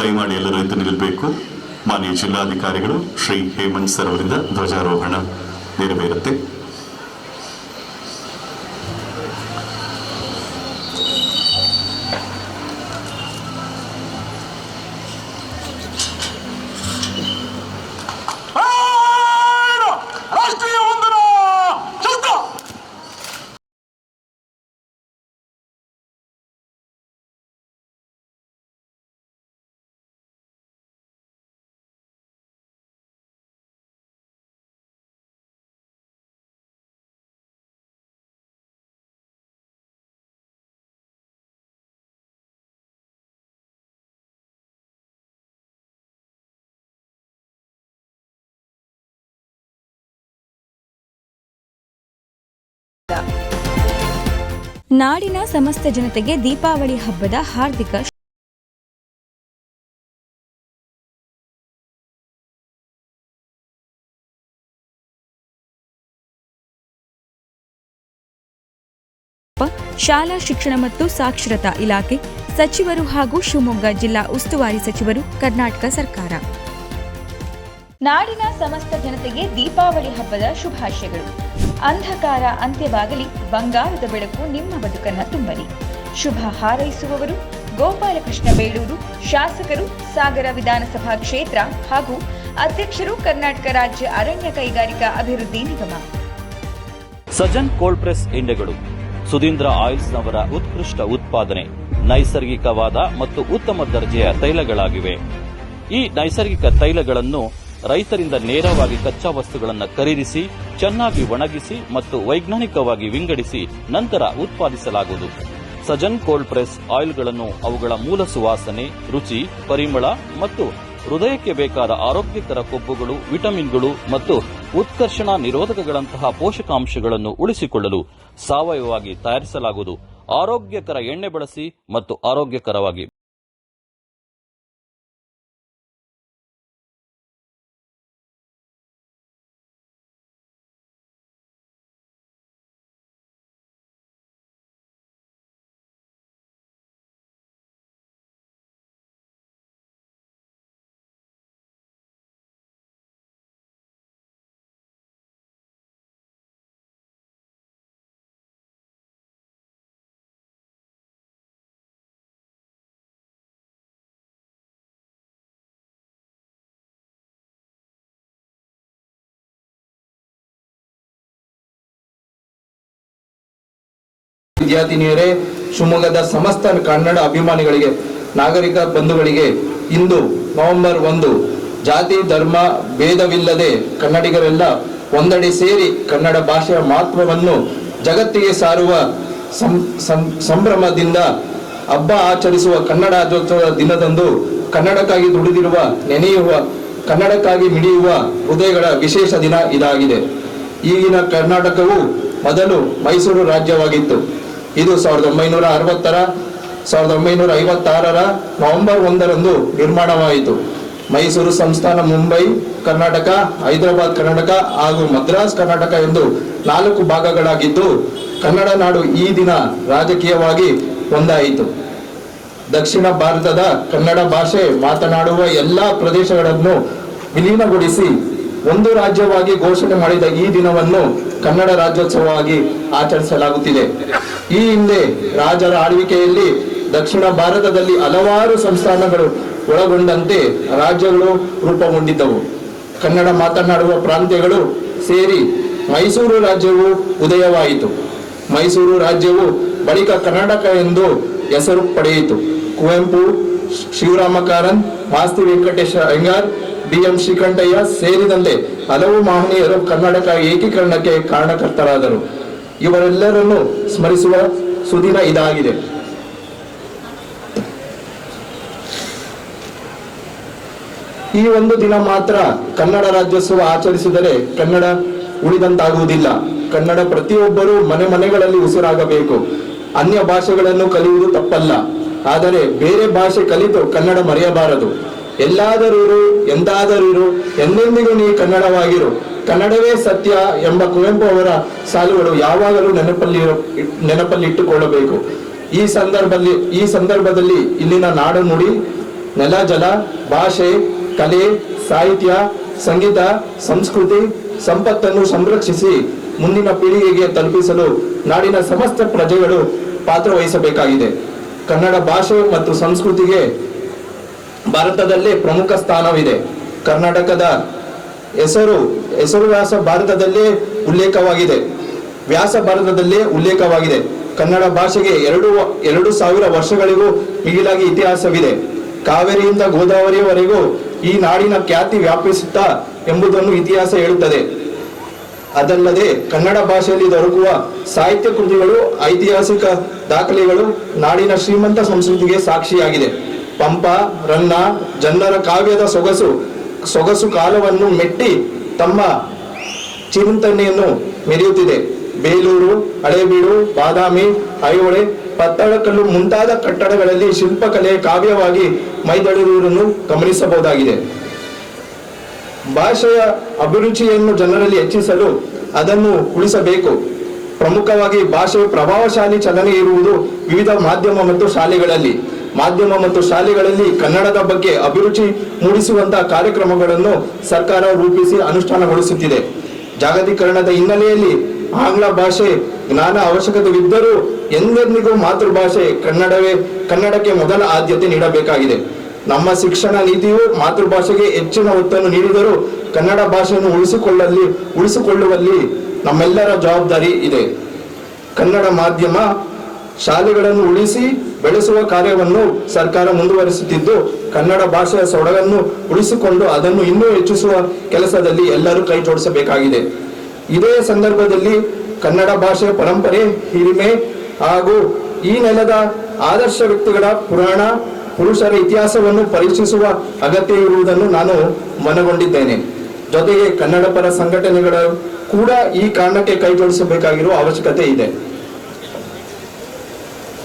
ದಯಮಾಡಿ ಎಲ್ಲರೂ ಎದ್ದು ನಿಲ್ಲಬೇಕು. ಮಾನ್ಯ ಜಿಲ್ಲಾಧಿಕಾರಿಗಳು ಶ್ರೀ ಹೇಮಂತ್ ಸರ್ ಅವರಿಂದ ಧ್ವಜಾರೋಹಣ ನೆರವೇರುತ್ತೆ. ನಾಡಿನ ಸಮಸ್ತ ಜನತೆಗೆ ದೀಪಾವಳಿ ಹಬ್ಬದ ಹಾರ್ದಿಕ ಶಾಲಾ ಶಿಕ್ಷಣ ಮತ್ತು ಸಾಕ್ಷರತಾ ಇಲಾಖೆ ಸಚಿವರು ಹಾಗೂ ಶಿವಮೊಗ್ಗ ಜಿಲ್ಲಾ ಉಸ್ತುವಾರಿ ಸಚಿವರು, ಕರ್ನಾಟಕ ಸರ್ಕಾರ. ನಾಡಿನ ಸಮಸ್ತ ಜನತೆಗೆ ದೀಪಾವಳಿ ಹಬ್ಬದ ಶುಭಾಶಯಗಳು. ಅಂಧಕಾರ ಅಂತ್ಯವಾಗಲಿ, ಬಂಗಾರದ ಬೆಳಕು ನಿಮ್ಮ ಬದುಕನ್ನ ತುಂಬಲಿ. ಶುಭ ಹಾರೈಸುವವರು ಗೋಪಾಲಕೃಷ್ಣ ಬೇಳೂರು, ಶಾಸಕರು ಸಾಗರ ವಿಧಾನಸಭಾ ಕ್ಷೇತ್ರ ಹಾಗೂ ಅಧ್ಯಕ್ಷರು ಕರ್ನಾಟಕ ರಾಜ್ಯ ಅರಣ್ಯ ಕೈಗಾರಿಕಾ ಅಭಿವೃದ್ಧಿ ನಿಗಮ. ಸಜನ್ ಕೋಲ್ಡ್ ಪ್ರೆಸ್ ಎಣ್ಣೆಗಳು ಸುಧೀಂದ್ರ ಆಯಿಲ್ಸ್ ಅವರ ಉತ್ಕೃಷ್ಟ ಉತ್ಪಾದನೆ, ನೈಸರ್ಗಿಕವಾದ ಮತ್ತು ಉತ್ತಮ ದರ್ಜೆಯ ತೈಲಗಳಾಗಿವೆ. ಈ ನೈಸರ್ಗಿಕ ತೈಲಗಳನ್ನು ರೈತರಿಂದ ನೇರವಾಗಿ ಕಚ್ಚಾ ವಸ್ತುಗಳನ್ನು ಖರೀದಿಸಿ, ಚೆನ್ನಾಗಿ ಒಣಗಿಸಿ ಮತ್ತು ವೈಜ್ಞಾನಿಕವಾಗಿ ವಿಂಗಡಿಸಿ ನಂತರ ಉತ್ಪಾದಿಸಲಾಗುವುದು. ಸಜನ್ ಕೋಲ್ಡ್ ಪ್ರೆಸ್ ಆಯಿಲ್ಗಳನ್ನು ಅವುಗಳ ಮೂಲ ಸುವಾಸನೆ, ರುಚಿ, ಪರಿಮಳ ಮತ್ತು ಹೃದಯಕ್ಕೆ ಬೇಕಾದ ಆರೋಗ್ಯಕರ ಕೊಬ್ಬುಗಳು, ವಿಟಮಿನ್ಗಳು ಮತ್ತು ಉತ್ಕರ್ಷಣ ನಿರೋಧಕಗಳಂತಹ ಪೋಷಕಾಂಶಗಳನ್ನು ಉಳಿಸಿಕೊಳ್ಳಲು ಸಾವಯವವಾಗಿ ತಯಾರಿಸಲಾಗುವುದು. ಆರೋಗ್ಯಕರ ಎಣ್ಣೆ ಬಳಸಿ ಮತ್ತು ಆರೋಗ್ಯಕರವಾಗಿ ವಿದ್ಯಾರ್ಥಿನಿಯರೇ, ಶಿವಮೊಗ್ಗದ ಸಮಸ್ತ ಕನ್ನಡ ಅಭಿಮಾನಿಗಳಿಗೆ, ನಾಗರಿಕ ಬಂಧುಗಳಿಗೆ ಇಂದು ನವೆಂಬರ್ ಒಂದು, ಜಾತಿ, ಧರ್ಮ, ಭೇದವಿಲ್ಲದೆ ಕನ್ನಡಿಗರೆಲ್ಲ ಒಂದೆಡೆ ಸೇರಿ ಕನ್ನಡ ಭಾಷೆಯ ಮಹತ್ವವನ್ನು ಜಗತ್ತಿಗೆ ಸಾರುವ ಸಂಭ್ರಮದಿಂದ ಹಬ್ಬ ಆಚರಿಸುವ ಕನ್ನಡ ರಾಜ್ಯೋತ್ಸವದ ದಿನದಂದು ಕನ್ನಡಕ್ಕಾಗಿ ದುಡಿದಿರುವ, ನೆನೆಯುವ, ಕನ್ನಡಕ್ಕಾಗಿ ಮಿಡಿಯುವ ಹೃದಯಗಳ ವಿಶೇಷ ದಿನ ಇದಾಗಿದೆ. ಈಗಿನ ಕರ್ನಾಟಕವು ಮೊದಲು ಮೈಸೂರು ರಾಜ್ಯವಾಗಿತ್ತು. ಇದು ಸಾವಿರದ ಒಂಬೈನೂರ ಅರವತ್ತರ, ಸಾವಿರದ ಒಂಬೈನೂರ ಐವತ್ತಾರರ ನವೆಂಬರ್ ಒಂದರಂದು ನಿರ್ಮಾಣವಾಯಿತು. ಮೈಸೂರು ಸಂಸ್ಥಾನ ಮುಂಬೈ, ಕರ್ನಾಟಕ, ಹೈದರಾಬಾದ್ ಕರ್ನಾಟಕ ಹಾಗೂ ಮದ್ರಾಸ್ ಕರ್ನಾಟಕ ಎಂದು ನಾಲ್ಕು ಭಾಗಗಳಾಗಿದ್ದು, ಕನ್ನಡ ನಾಡು ಈ ದಿನ ರಾಜಕೀಯವಾಗಿ ಒಂದಾಯಿತು. ದಕ್ಷಿಣ ಭಾರತದ ಕನ್ನಡ ಭಾಷೆ ಮಾತನಾಡುವ ಎಲ್ಲ ಪ್ರದೇಶಗಳನ್ನು ವಿಲೀನಗೊಳಿಸಿ ಒಂದು ರಾಜ್ಯವಾಗಿ ಘೋಷಣೆ ಮಾಡಿದ ಈ ದಿನವನ್ನು ಕನ್ನಡ ರಾಜ್ಯೋತ್ಸವವಾಗಿ ಆಚರಿಸಲಾಗುತ್ತಿದೆ. ಈ ಹಿಂದೆ ರಾಜರ ಆಳ್ವಿಕೆಯಲ್ಲಿ ದಕ್ಷಿಣ ಭಾರತದಲ್ಲಿ ಹಲವಾರು ಸಂಸ್ಥಾನಗಳು ಒಳಗೊಂಡಂತೆ ರಾಜ್ಯಗಳು ರೂಪುಗೊಂಡಿದ್ದವು. ಕನ್ನಡ ಮಾತನಾಡುವ ಪ್ರಾಂತ್ಯಗಳು ಸೇರಿ ಮೈಸೂರು ರಾಜ್ಯವು ಉದಯವಾಯಿತು. ಮೈಸೂರು ರಾಜ್ಯವು ಬಳಿಕ ಕರ್ನಾಟಕ ಎಂದು ಹೆಸರು ಪಡೆಯಿತು. ಕುವೆಂಪು ಶಿವರಾಮ ಕಾರಂತ್ ಮಾಸ್ತಿ ವೆಂಕಟೇಶ ಅಯ್ಯಂಗಾರ್ ಬಿ ಎಂ ಶ್ರೀಕಂಠಯ್ಯ ಸೇರಿದಂತೆ ಹಲವು ಮಹನೀಯರು ಕರ್ನಾಟಕ ಏಕೀಕರಣಕ್ಕೆ ಕಾರಣಕರ್ತರಾದರು. ಇವರೆಲ್ಲರನ್ನು ಸ್ಮರಿಸುವ ಸುದಿನ ಇದಾಗಿದೆ. ಈ ಒಂದು ದಿನ ಮಾತ್ರ ಕನ್ನಡ ರಾಜ್ಯೋತ್ಸವ ಆಚರಿಸಿದರೆ ಕನ್ನಡ ಉಳಿದಂತಾಗುವುದಿಲ್ಲ. ಕನ್ನಡ ಪ್ರತಿಯೊಬ್ಬರೂ ಮನೆ ಮನೆಗಳಲ್ಲಿ ಉಸಿರಾಗಬೇಕು. ಅನ್ಯ ಭಾಷೆಗಳನ್ನು ಕಲಿಯುವುದು ತಪ್ಪಲ್ಲ. ಆದರೆ ಬೇರೆ ಭಾಷೆ ಕಲಿತು ಕನ್ನಡ ಮರೆಯಬಾರದು. ಎಲ್ಲಾದರೂ ಎಂದಾದರೂ ಎಂದೆಂದಿಗೂ ನೀ ಕನ್ನಡವಾಗಿರು. ಕನ್ನಡವೇ ಸತ್ಯ ಎಂಬ ಕುವೆಂಪು ಅವರ ಸಾಲುಗಳು ಯಾವಾಗಲೂ ನೆನಪಲ್ಲಿ ನೆನಪಲ್ಲಿ ಇಟ್ಟುಕೊಳ್ಳಬೇಕು ಈ ಸಂದರ್ಭದಲ್ಲಿ ಈ ಸಂದರ್ಭದಲ್ಲಿ ಇಲ್ಲಿನ ನಾಡು ನುಡಿ, ನೆಲ ಜಲ, ಭಾಷೆ, ಕಲೆ, ಸಾಹಿತ್ಯ, ಸಂಗೀತ, ಸಂಸ್ಕೃತಿ ಸಂಪತ್ತನ್ನು ಸಂರಕ್ಷಿಸಿ ಮುಂದಿನ ಪೀಳಿಗೆಗೆ ತಲುಪಿಸಲು ನಾಡಿನ ಸಮಸ್ತ ಪ್ರಜೆಗಳು ಪಾತ್ರ ವಹಿಸಬೇಕಾಗಿದೆ. ಕನ್ನಡ ಭಾಷೆ ಮತ್ತು ಸಂಸ್ಕೃತಿಗೆ ಭಾರತದಲ್ಲೇ ಪ್ರಮುಖ ಸ್ಥಾನವಿದೆ. ಕರ್ನಾಟಕದ ಹೆಸರು ಹೆಸರು ವ್ಯಾಸ ಭಾರತದಲ್ಲಿ ಉಲ್ಲೇಖವಾಗಿದೆ. ವ್ಯಾಸ ಭಾರತದಲ್ಲಿ ಉಲ್ಲೇಖವಾಗಿದೆ. ಕನ್ನಡ ಭಾಷೆಗೆ ಎರಡು ಎರಡು ಸಾವಿರ ವರ್ಷಗಳಿಗೂ ಮಿಗಿಲಾಗಿ ಇತಿಹಾಸವಿದೆ. ಕಾವೇರಿಯಿಂದ ಗೋದಾವರಿವರೆಗೂ ಈ ನಾಡಿನ ಖ್ಯಾತಿ ವ್ಯಾಪಿಸುತ್ತಾ ಎಂಬುದನ್ನು ಇತಿಹಾಸ ಹೇಳುತ್ತದೆ. ಅದಲ್ಲದೆ ಕನ್ನಡ ಭಾಷೆಯಲ್ಲಿ ದೊರಕುವ ಸಾಹಿತ್ಯ ಕೃತಿಗಳು, ಐತಿಹಾಸಿಕ ದಾಖಲೆಗಳು ನಾಡಿನ ಶ್ರೀಮಂತ ಸಂಸ್ಕೃತಿಗೆ ಸಾಕ್ಷಿಯಾಗಿದೆ. ಪಂಪ, ರನ್ನ ಜನರ ಕಾವ್ಯದ ಸೊಗಸು ಸೊಗಸು ಕಾಲವನ್ನು ಮೆಟ್ಟಿ ತಮ್ಮ ಚಿಂತನೆಯನ್ನು ಮೆರೆಯುತ್ತಿದೆ. ಬೇಲೂರು, ಹಳೇಬೀಡು, ಬಾದಾಮಿ, ಐಹೊಳೆ, ಪತ್ತಳಕಲ್ಲು ಮುಂತಾದ ಕಟ್ಟಡಗಳಲ್ಲಿ ಶಿಲ್ಪಕಲೆ ಕಾವ್ಯವಾಗಿ ಮೈದಳಿರುವುದನ್ನು ಗಮನಿಸಬಹುದಾಗಿದೆ. ಭಾಷೆಯ ಅಭಿರುಚಿಯನ್ನು ಜನರಲ್ಲಿ ಹೆಚ್ಚಿಸಲು ಅದನ್ನು ಉಳಿಸಬೇಕು. ಪ್ರಮುಖವಾಗಿ ಭಾಷೆಯ ಪ್ರಭಾವಶಾಲಿ ಚಲನೆ ಇರುವುದು ವಿವಿಧ ಮಾಧ್ಯಮ ಮತ್ತು ಶಾಲೆಗಳಲ್ಲಿ. ಮಾಧ್ಯಮ ಮತ್ತು ಶಾಲೆಗಳಲ್ಲಿ ಕನ್ನಡದ ಬಗ್ಗೆ ಅಭಿರುಚಿ ಮೂಡಿಸುವಂತಹ ಕಾರ್ಯಕ್ರಮಗಳನ್ನು ಸರ್ಕಾರ ರೂಪಿಸಿ ಅನುಷ್ಠಾನಗೊಳಿಸುತ್ತಿದೆ. ಜಾಗತೀಕರಣದ ಹಿನ್ನೆಲೆಯಲ್ಲಿ ಆಂಗ್ಲ ಭಾಷೆ ಜ್ಞಾನ ಅವಶ್ಯಕತೆವಿದ್ದರೂ ಎಂದೆಂದಿಗೂ ಮಾತೃಭಾಷೆ ಕನ್ನಡವೇ, ಕನ್ನಡಕ್ಕೆ ಮೊದಲ ಆದ್ಯತೆ ನೀಡಬೇಕಾಗಿದೆ. ನಮ್ಮ ಶಿಕ್ಷಣ ನೀತಿಯು ಮಾತೃಭಾಷೆಗೆ ಹೆಚ್ಚಿನ ಒತ್ತನ್ನು ನೀಡಿದರೂ ಕನ್ನಡ ಭಾಷೆಯನ್ನು ಉಳಿಸಿಕೊಳ್ಳಲ್ಲಿ, ಉಳಿಸಿಕೊಳ್ಳುವಲ್ಲಿ ನಮ್ಮೆಲ್ಲರ ಜವಾಬ್ದಾರಿ ಇದೆ. ಕನ್ನಡ ಮಾಧ್ಯಮ ಶಾಲೆಗಳನ್ನು ಉಳಿಸಿ ಬೆಳೆಸುವ ಕಾರ್ಯವನ್ನು ಸರ್ಕಾರ ಮುಂದುವರಿಸುತ್ತಿದ್ದು, ಕನ್ನಡ ಭಾಷೆಯ ಸೊಡಗನ್ನು ಉಳಿಸಿಕೊಂಡು ಅದನ್ನು ಇನ್ನೂ ಹೆಚ್ಚಿಸುವ ಕೆಲಸದಲ್ಲಿ ಎಲ್ಲರೂ ಕೈ ಜೋಡಿಸಬೇಕಾಗಿದೆ. ಇದೇ ಸಂದರ್ಭದಲ್ಲಿ ಕನ್ನಡ ಭಾಷೆಯ ಪರಂಪರೆ, ಹಿರಿಮೆ ಹಾಗೂ ಈ ನೆಲದ ಆದರ್ಶ ವ್ಯಕ್ತಿಗಳ ಪುರಾಣ, ಪುರುಷರ ಇತಿಹಾಸವನ್ನು ಪರೀಕ್ಷಿಸುವ ಅಗತ್ಯ ಇರುವುದನ್ನು ನಾನು ಮನಗೊಂಡಿದ್ದೇನೆ. ಜೊತೆಗೆ ಕನ್ನಡ ಪರ ಸಂಘಟನೆಗಳು ಕೂಡ ಈ ಕಾರಣಕ್ಕೆ ಕೈ ಜೋಡಿಸಬೇಕಾಗಿರುವ ಅವಶ್ಯಕತೆ ಇದೆ.